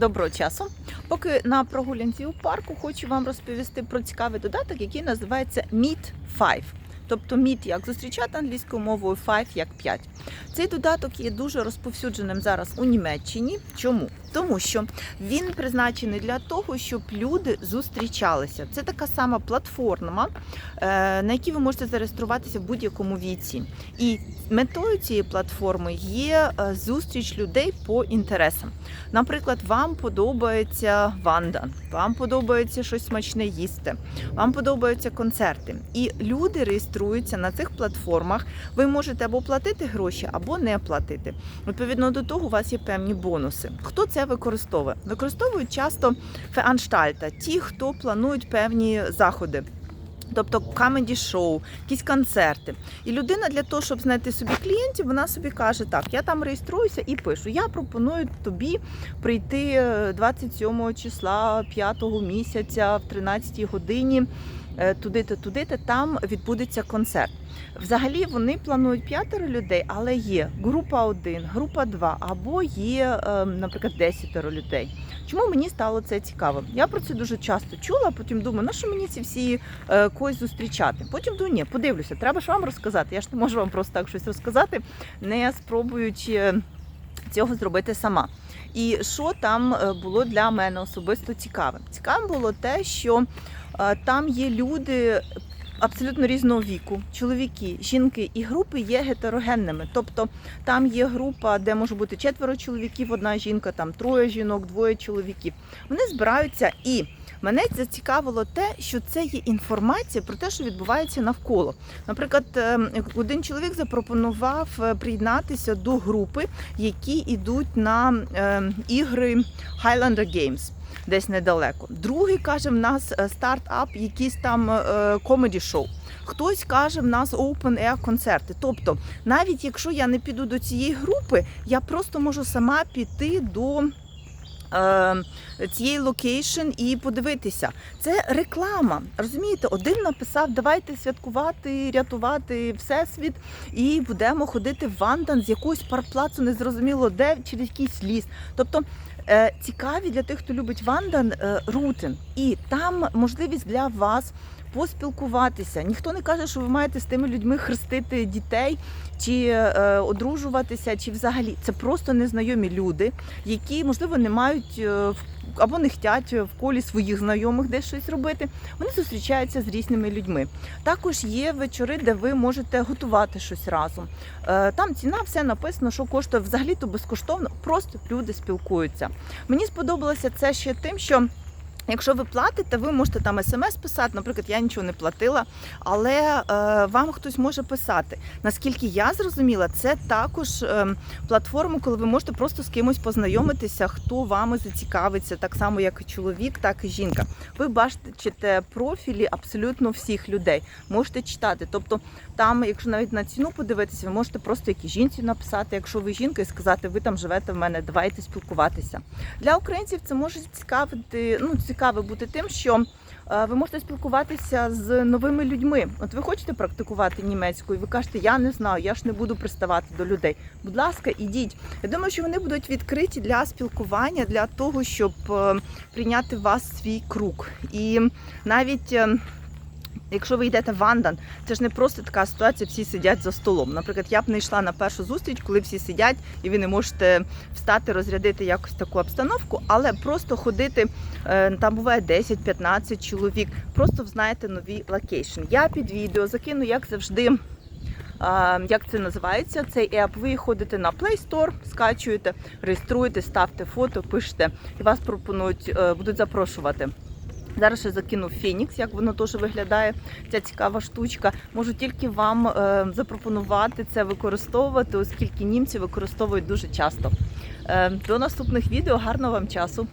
Доброго часу. Поки на прогулянці у парку хочу вам розповісти про цікавий додаток, який називається Meet 5. Тобто Meet як зустрічати англійською мовою 5 як 5. Цей додаток є дуже розповсюдженим зараз у Німеччині. Чому? Тому що він призначений для того, щоб люди зустрічалися. Це така сама платформа, е, на якій ви можете зареєструватися в будь-якому віці. І метою цієї платформи є е, зустріч людей по інтересам. Наприклад, вам подобається ванда, вам подобається щось смачне їсти, вам подобаються концерти. І люди реєструються на цих платформах. Ви можете або платити гроші, або не платити. Відповідно до того, у вас є певні бонуси. Хто це використовує? Використовують часто феанштальта, ті, хто планують певні заходи. Тобто камеді шоу, якісь концерти. І людина для того, щоб знайти собі клієнтів, вона собі каже: так, я там реєструюся і пишу. Я пропоную тобі прийти е, 27 числа 5 місяця в 13 годині. Е, Туди-то, туди-то, там відбудеться концерт. Взагалі вони планують п'ятеро людей, але є група 1, група 2, або є, е, наприклад, 10 людей. Чому мені стало це цікаво? Я про це дуже часто чула, потім думаю, на що мені ці всі е, когось зустрічати. Потім думаю, ні, подивлюся, треба ж вам розказати. Я ж не можу вам просто так щось розказати, не спробуючи цього зробити сама. І що там е, було для мене особисто цікавим? Цікавим було те, що е, там є люди. Абсолютно різного віку, чоловіки, жінки і групи є гетерогенними. Тобто там є група, де може бути четверо чоловіків, одна жінка, там троє жінок, двоє чоловіків. Вони збираються і Мене зацікавило те, що це є інформація про те, що відбувається навколо. Наприклад, ем, один чоловік запропонував е, приєднатися до групи, які йдуть на ем, ігри Highlander Games. Десь недалеко. Другий каже, в нас е, стартап, якісь там комеді шоу. Хтось каже, в нас open air концерти. Тобто, навіть якщо я не піду до цієї групи, я просто можу сама піти до е, цієї локейшн і подивитися. Це реклама. Розумієте, один написав, давайте святкувати, рятувати всесвіт, і будемо ходити в Вандан з якогось парплацу, незрозуміло де, через якийсь ліс. Тобто е, цікаві для тих, хто любить Вандан, е, рутин. І там можливість для вас. Поспілкуватися. Ніхто не каже, що ви маєте з тими людьми хрестити дітей чи е, одружуватися, чи взагалі це просто незнайомі люди, які можливо не мають е, або не хочуть в колі своїх знайомих десь щось робити. Вони зустрічаються з різними людьми. Також є вечори, де ви можете готувати щось разом. Е, Там ціна, все написано, що коштує взагалі то безкоштовно. Просто люди спілкуються. Мені сподобалося це ще тим, що. Якщо ви платите, ви можете там смс писати. Наприклад, я нічого не платила, але е, вам хтось може писати. Наскільки я зрозуміла, це також е, платформа, коли ви можете просто з кимось познайомитися, хто вами зацікавиться, так само як і чоловік, так і жінка. Ви бачите профілі абсолютно всіх людей. Можете читати. Тобто, там, якщо навіть на ціну подивитися, ви можете просто якій жінці написати, якщо ви жінка, і сказати, ви там живете в мене, давайте спілкуватися. Для українців це може цікавити, ну цікаво бути тим, що е, ви можете спілкуватися з новими людьми. От ви хочете практикувати німецьку, і ви кажете, я не знаю, я ж не буду приставати до людей. Будь ласка, ідіть. Я думаю, що вони будуть відкриті для спілкування, для того, щоб е, прийняти вас свій круг. І навіть. Е, Якщо ви йдете в Вандан, це ж не просто така ситуація, всі сидять за столом. Наприклад, я б не йшла на першу зустріч, коли всі сидять, і ви не можете встати, розрядити якось таку обстановку, але просто ходити, е, там буває 10-15 чоловік, просто знаєте нові локейшн. Я під відео закину, як завжди. Як це називається? Цей еп. Ви ходите на Play Store, скачуєте, реєструєте, ставте фото, пишете, і вас пропонують, е, будуть запрошувати. Зараз ще закину Фенікс, як воно теж виглядає, ця цікава штучка. Можу тільки вам е, запропонувати це використовувати, оскільки німці використовують дуже часто. Е, до наступних відео, гарного вам часу!